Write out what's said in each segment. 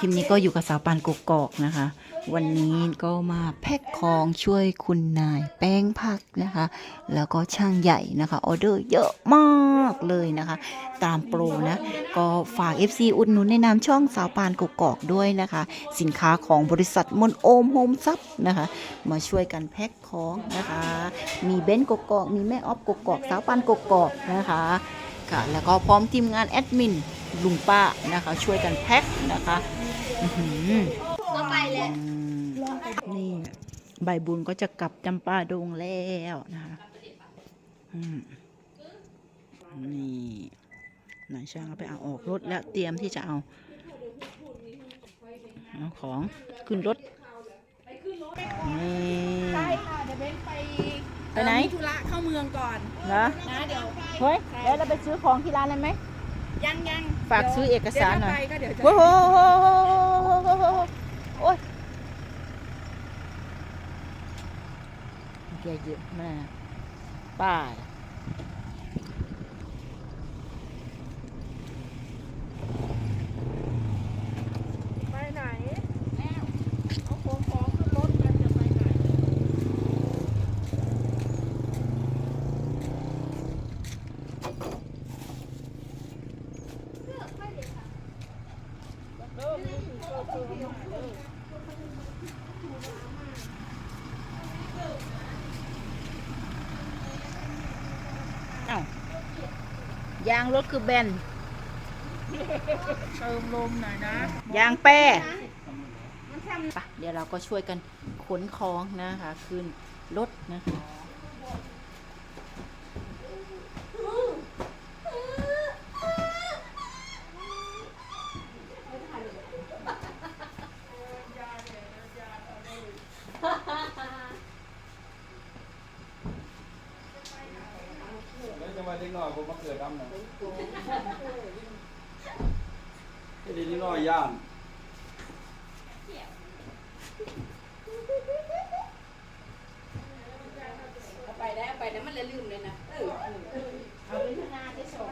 คลิปนี้ก็อยู่กับสาวปานกกอกนะคะ วันนี้ก็มาแพ็คของช่วยคุณนายแป้งผักนะคะ แล้วก็ช่างใหญ่นะคะออเดอร์เยอะมากเลยนะคะ ตามโปรนะ ก็ฝาก FC อุดหนุนในนามช่องสาวปานกกอกด้วยนะคะ สินค้าของบริษัทมนโอมโฮมซับนะคะ มาช่วยกันแพ็คของนะคะ มีเบนกกอกมีแม่ออฟกกอกสาวปานกกอกนะคะค่ะแล้วก็พร้อมทีมงานแอดมินลุงป้านะคะ ช่วยกันแพ็คนะคะ ก็ไปเลยอืมนี่ใบบุญก็จะกลับจำปาดงแล้วนะคะอืมนี่นายช่างเอาไปเอาออกรถแล้วเตรียมที่จะเอาเอาของขึ้นรถนี่ใช่ค่ะเดี๋ยวเบนไปไปไหนเอ่อมีธุระเข้าเมืองก่อนเหรอนะเดี๋ยวเฮ้ยเดี๋ยวเราไปซื้อของที่ร้านเลยไหม ยังยังฝากซื้อเอกสารหน่อยเดี๋วถ้าไปก็เดี๋ยวจะโอ้โหโอ้ยแกเยอะมากป้าย ไปไหนแล้วเอาของของขึ้นรถกันจะไปไหน เอ้า ยางรถคือแบนเติมลมหน่อยนะยางแป้ไปเดี๋ยวเราก็ช่วยกันขนของนะคะ ขึ้นรถนะคะ ล้วจะมาเด็กน้อยผมมาเกิดดำนะไอ้เด็กน้อยย่านไปได้ไปแล้วมันเลยลืมเลยนะเออเอาไปข้างหน้าได้สอง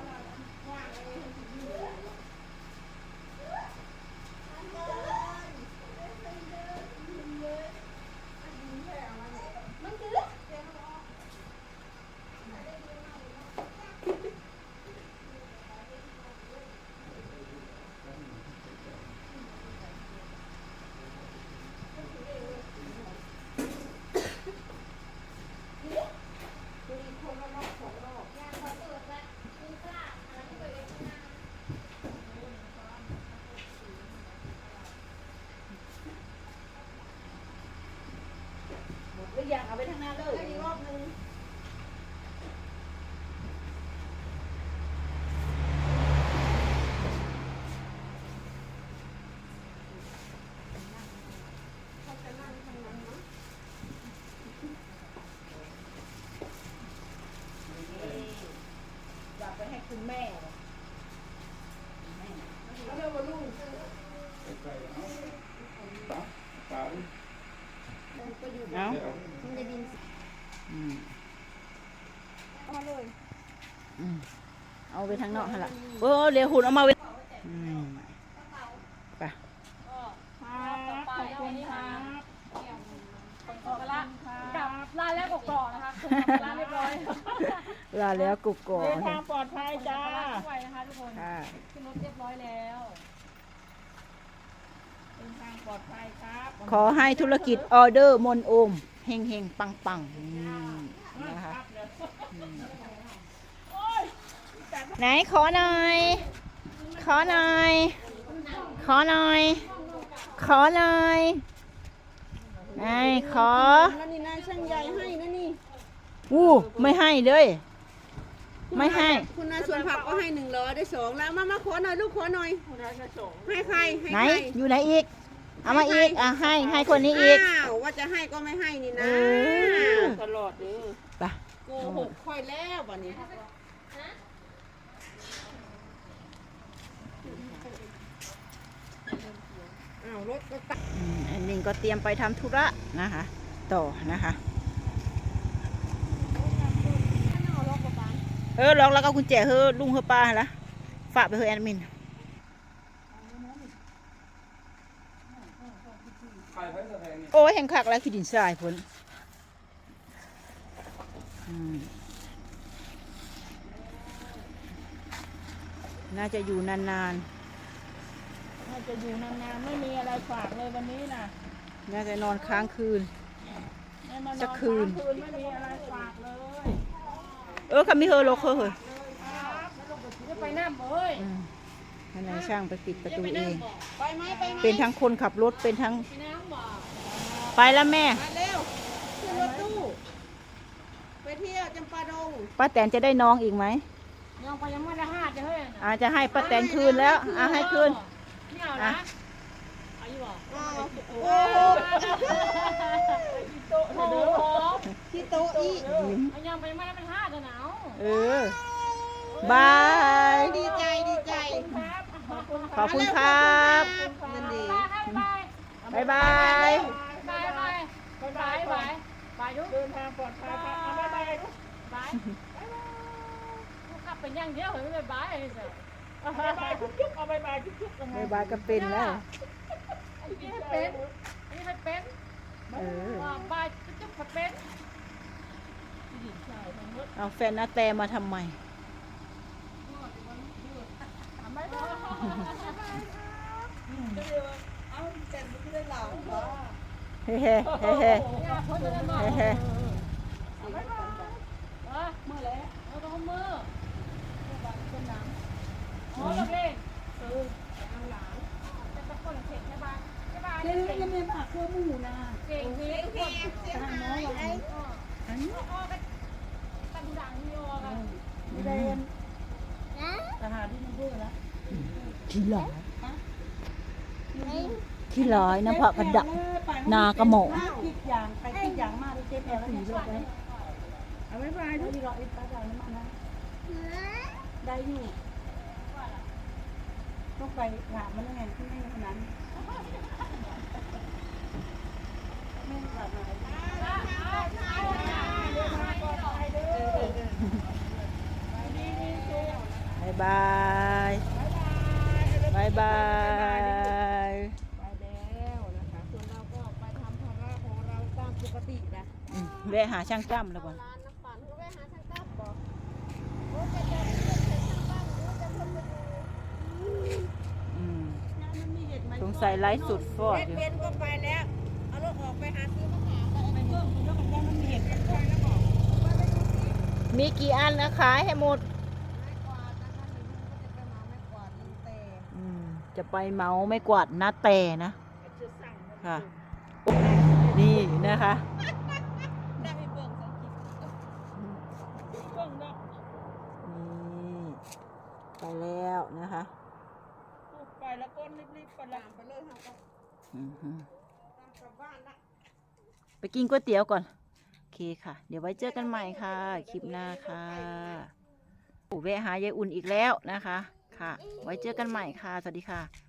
หมดหรือยังเอาไปข้างหน้าเลยอีกรอบนึง อยากไปให้คุณแม่เอาเร็วมาลูกไกลๆเอาปะปะเอ้าเดี๋ยวมันจะบินอืมมาเลยอืมเอาไปทางนอกหั่นละโอ้เดี๋ยวหุ่นเอามาไว้อืมไปขอบคุณครับออกละกลับร้านแรกกอกๆนะคะคุณร้านเรียบร้อย ลาแล้วกุกก่อเดินนทางปลอดภัยจ้าไวนะคะทุกคน ค่ะ ขึ้นรถเรียบร้อยแล้วเดินทางปลอดภัยครับขอให้ธุรกิจออเดอร์มนโอมเฮงเฮงปังปังๆอืมนะคะอืมไหนขอหน่อย ขอหน่อย ขอหน่อย ขอหน่อยไหนขอ แล้วนี่นายช่างใหญ่ให้นะนี่ อู้ไม่ให้เลย ไม่ให้ คุณนายสวนผักก็ให้หนึ่งร้อยได้สองแล้วมามาขอหน่อยลูกขอหน่อยให้ใครให้ไหนใครอยู่ไหนอีก เอามาอีกอะให้ให้คนนี้อีก อ้าวว่าจะให้ก็ไม่ให้นี่นะเออ ตลอดเด้อไปโกหกค่อยแล้ววันนี้อ้าวรถก็ตักอืมอันนี้ก็เตรียมไปทำธุระนะคะ ต่อนะคะ เออลองแล้วก็กุญแจเฮ้อลุงเฮ้อป้าหั่นละฝากไปเฮ้อแอดมินใครไปแสดงนี่โอ้ยแห่งคักแล้วขี้ดินทรายพุ่นอืมน่าจะอยู่นานน่าจะอยู่นานๆ ไม่มีอะไรฝากเลยวันนี้นะๆน่าจะนอนค้างคืนไม่มานอนสักคืนค้างคืน ไม่มีอะไรฝากเลย เออคำมีเฮอโลกเฮอเฮ้ยจะไปน้ำเอ้ยอืมให้นายช่างไปปิดประตูเอง ไปไหมไปไหมเป็นทั้งคนขับรถเป็นทั้ง ไปน้ำบ่ไปแล้วแม่มาเร็วขึ้นรถตู้ไปเที่ยวจำปาดงป้าแตนจะได้น้องอีกไหมยังไปยังไม่ได้ห้าจะเฮ้ยอาจจะให้ป้าแตนคืนแล้วอาให้คืนไม่เอานะเอาอยู่บ่โอ้โหโอ้โห ที่โต๊ะอีกยิ้มเอายังไปยังไม่ได้เป็นห้าจะหนาวเออบาย ดีใจดีใจขอบคุณครับยินดี บายบายบายบายบายบายบายบายบายทุกเดินทางปลอดภัยครับเอาบ๊ายบายลูกบายลูกกลับเป็นอย่างเดียวเหรอไม่บายเลยเจ้าบ๊ายบายจุ๊บจุ๊บเอาบ๊ายบายจุ๊บจุ๊บยังไงบายบายก็เป็นแล้วอันนี้ไม่เป็นอันนี้ไม่เป็นเออว่าบายจุ๊บๆเป็น เอาแฟนนาแตมาทำไมเอาแต่ไม่ได้เหล่าเหรอเฮ้เฮ้เฮ้เฮ้เนี่ยคนจะได้มาเฮ้เฮ้เออมือแล้วเอาตรงมืออ๋อเลิกเล่นเออเอาหลานจะตะโกนเสร็จใช่ปะใช่ปะเรื่องยังไม่ผ่าเครื่องหมูนะเก่งเก่งเก่งเก่งน้อยไอ้อันนี้อ้อกันตันดังนี่อ้อกัน ไม่ได้ทหารที่มันพูดแล้วขี้หลอยขี้หลอยน้ำผักกระดักนากระหม่อมคิดอย่างไปคิดอย่างมากเจ๊แพ้สีรถเลยเอาบ๊ายบายดูดีรออีกป้าจ่ายน้ำมันนะได้อยู่ต้องไปถามมันยังไงที่ไม่คนนั้นไม่กลับมาบายบายบายบายไปแล้วนะคะส่วนเราก็ไปทำภาระของเราตามปกตินะอืมแวะหาช่างจ้ำแล้วก่อนร้านน้ำปั่นก็ไปหาช่างตั้มบอกโอ้จะจะเห็ดช่างตั้มโอ้จะเพิ่มไปดูอืมน้ำมันมีเห็ดไหมสงสัยไลฟ์สุดฟอดเห็ดอยู่เป็นก็ไปแล้วเอารถออกไปหาซื้อมะขามไปเพิ่มคุณแล้วมันได้มันมีเห็ดเป็นด้วยแล้วบอก มีกี่อันนะขายให้หมด จะไปเมาไม่กวาดนะแต่นะ ค่ะ นี่นะคะไปเบิ่งสักทีเบิ่งดอกนี่ไปแล้วนะคะไปแล้วก้นรีบๆไปลามไปเลยค่ะก็ไปกินก๋วยเตี๋ยวก่อน โอเคค่ะ เดี๋ยวไว้เจอกันใหม่ค่ะ คลิปหน้าค่ะโอ้แวะหายายอุ่นอีกแล้วนะคะ ค่ะ ไว้เจอกันใหม่ค่ะ สวัสดีค่ะ